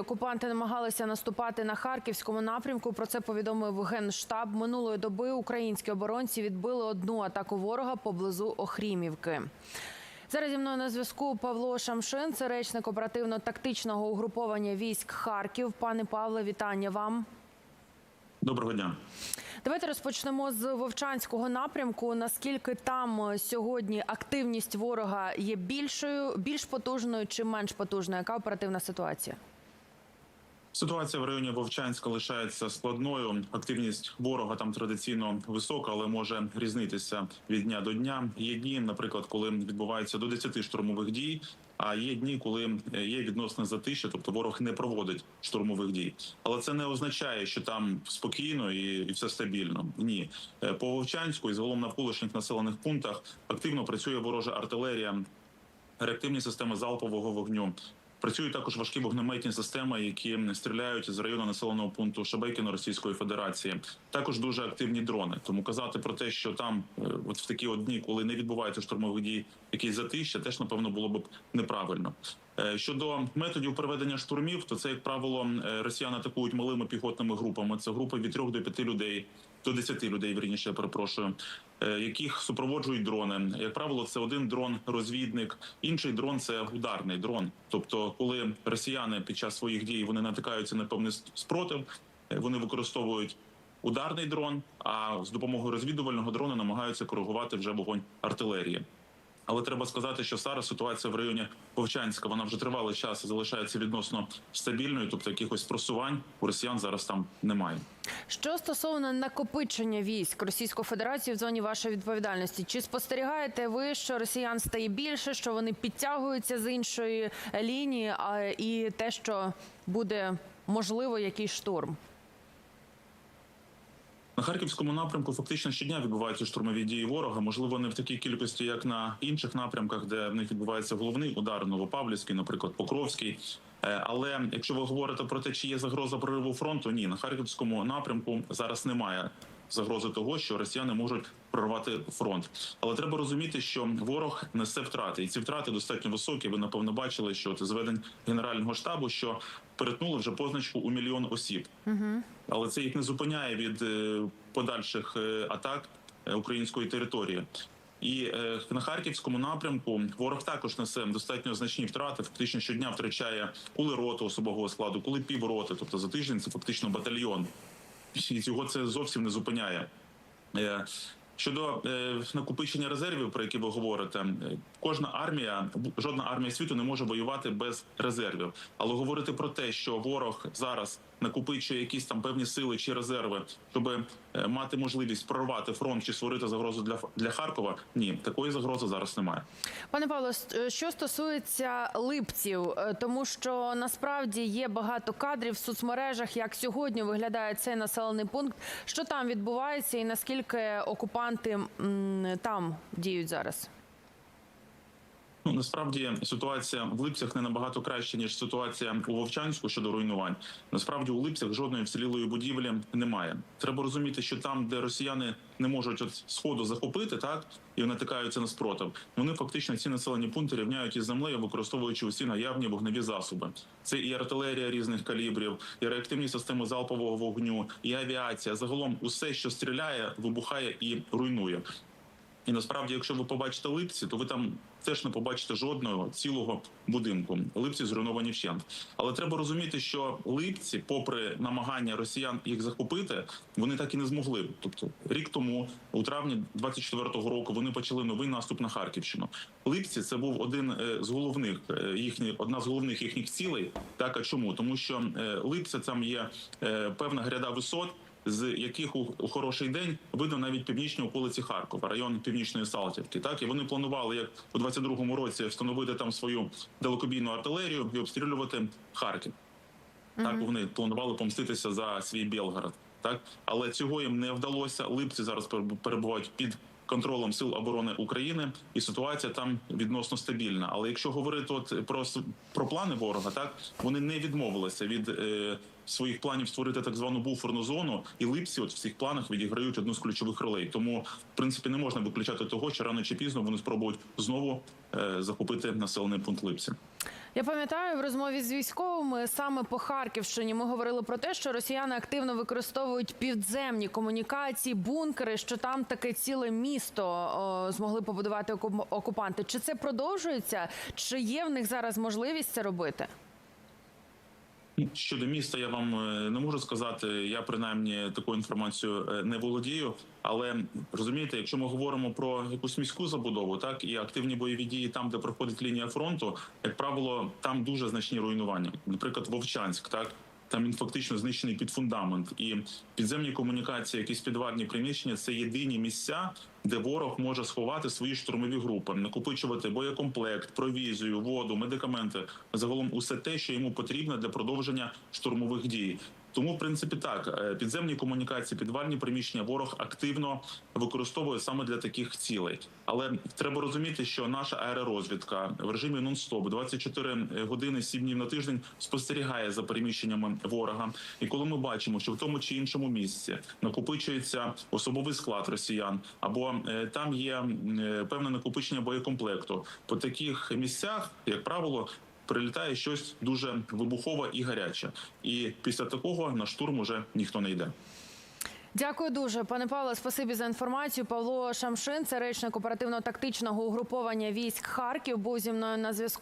Окупанти намагалися наступати на харківському напрямку. Про це повідомив генштаб. Минулої доби українські оборонці відбили одну атаку ворога поблизу Охрімівки. Зараз зі мною на зв'язку Павло Шамшин, це речник оперативно-тактичного угруповання військ Харків. Пане Павле, вітання вам. Доброго дня. Давайте розпочнемо з Вовчанського напрямку. Наскільки там сьогодні активність ворога є більшою, більш потужною чи менш потужною? Яка оперативна ситуація? Ситуація в районі Вовчанська лишається складною. Активність ворога там традиційно висока, але може різнитися від дня до дня. Є дні, наприклад, коли відбувається до 10 штурмових дій. А є дні, коли є відносне затишя, тобто ворог не проводить штурмових дій. Але це не означає, що там спокійно і, і все стабільно. Ні, Е, по Вовчанську і загалом навколишніх населених пунктах активно працює ворожа артилерія, реактивні системи залпового вогню. Працюють також важкі вогнеметні системи, які стріляють з району населеного пункту Шабекіно Російської Федерації. Також дуже активні дрони. Тому казати про те, що там, е, от в такі от дні, коли не відбувається штурмових дій, якісь затища, теж напевно було б неправильно. Е, Щодо методів проведення штурмів, то це як правило е, росіяни атакують малими піхотними групами. Це групи від 3 до 5 людей, до 10 людей, верніше, перепрошую, е, яких супроводжують дрони. Як правило, це один дрон-розвідник, інший дрон це ударний дрон. Тобто, коли росіяни під час своїх дій вони натикаються на певний спротив, е, вони використовують. Ударний дрон, а з допомогою розвідувального дрона намагаються коригувати вже вогонь артилерії. Але треба сказати, що зараз ситуація в районі Вовчанська вона вже тривалий час і залишається відносно стабільною, тобто якихось просувань у росіян зараз там немає. Що стосовно накопичення військ Російської Федерації в зоні вашої відповідальності, чи спостерігаєте ви, що росіян стає більше, що вони підтягуються з іншої лінії, а і те, що буде можливо якийсь штурм? На харківському напрямку фактично щодня відбуваються штурмові дії ворога. Можливо, не в такій кількості, як на інших напрямках, де в них відбувається головний удар Новопавлівський, наприклад, Покровський. Е, Але якщо ви говорите про те, чи є загроза прориву фронту, ні, на харківському напрямку зараз немає загрози того, що росіяни можуть прорвати фронт. Але треба розуміти, що ворог несе втрати, і ці втрати достатньо високі. Ви напевно бачили, що це зведень генерального штабу, що перетнули вже позначку у мільйон осіб. Але це їх не зупиняє від е, подальших е, атак е, української території. І на харківському напрямку ворог також несе достатньо значні втрати. Фактично щодня втрачає коли роту особового складу, коли півроти. Тобто за тиждень це фактично батальйон. І цього це зовсім не зупиняє. Щодо е, накопичення резервів, про які ви говорите, е, кожна армія, жодна армія світу не може воювати без резервів. Але говорити про те, що ворог зараз накопичує якісь там певні сили чи резерви, щоб е, мати можливість прорвати фронт чи створити загрозу для для Харкова, ні, такої загрози зараз немає. Пане Павло, е, що стосується липців, е, тому що насправді є багато кадрів в соцмережах, як сьогодні виглядає цей населений пункт, що там відбувається, і наскільки окупанти там діють зараз. Ну насправді ситуація в Липцях не набагато краще ніж ситуація у Вовчанську щодо руйнувань. Насправді у Липцях жодної вцілілої будівлі немає. Треба розуміти, що там, де росіяни не можуть от сходу захопити, так і натикаються на спротив. Вони фактично ці населені пункти рівняють із землею, використовуючи усі наявні вогневі засоби. Це і артилерія різних калібрів, і реактивні системи залпового вогню, і авіація. Загалом усе, що стріляє, вибухає і руйнує. І насправді, якщо ви побачите липці, то ви там теж не побачите жодного цілого будинку. Липці зруйновані вщент. Але треба розуміти, що липці, попри намагання росіян їх захопити, вони так і не змогли. Тобто, рік тому, у травні 24-го року, вони почали новий наступ на Харківщину. Липці це був один е, з головних е, їхні, одна з головних їхніх цілей. Так а чому? Тому що е, липці там є певна гряда висот з яких у, у хороший день видно навіть північні околиці Харкова, район північної Салтівки. Так і вони планували, як у 22-му році, встановити там свою далекобійну артилерію і обстрілювати Харків. Так вони планували помститися за свій Білгород. Так, але цього їм не вдалося. Липці зараз переб- перебувають під контролем сил оборони України, і ситуація там відносно стабільна. Але якщо говорити от про про плани ворога, так вони не відмовилися від е, своїх планів створити так звану буферну зону, і липці от в цих планах відіграють одну з ключових ролей. Тому, в принципі, не можна виключати того, що рано чи пізно вони спробують знову е, захопити населений пункт Липці. Я пам'ятаю в розмові з військовими саме по Харківщині. Ми говорили про те, що росіяни активно використовують підземні комунікації, бункери. Що там таке ціле місто о, змогли побудувати окуп- окупанти. Чи це продовжується? Чи є в них зараз можливість це робити? Щодо міста, я вам е, не можу сказати. Я принаймні таку інформацією е, не володію. Але розумієте, якщо ми говоримо про якусь міську забудову, так і активні бойові дії там, де проходить лінія фронту, як правило, там дуже значні руйнування. Наприклад, Вовчанськ, так там він фактично знищений під фундамент, і підземні комунікації, якісь підвальні приміщення це єдині місця, де ворог може сховати свої штурмові групи, накопичувати боєкомплект, провізію, воду, медикаменти загалом усе те, що йому потрібно для продовження штурмових дій. Тому, в принципі, так е, підземні комунікації, підвальні приміщення ворог активно використовує саме для таких цілей. Але треба розуміти, що наша аеророзвідка в режимі нон-стоп 24 години 7 днів на тиждень спостерігає за переміщеннями ворога. І коли ми бачимо, що в тому чи іншому місці накопичується особовий склад росіян, або е, там є е, певне накопичення боєкомплекту, по таких місцях, як правило. Прилітає щось дуже вибухове і гаряче, і після такого на штурм уже ніхто не йде. Дякую дуже, пане Павло. Спасибі за інформацію. Павло Шамшин, це речник оперативно-тактичного угруповання військ Харків, був зі мною на зв'язку.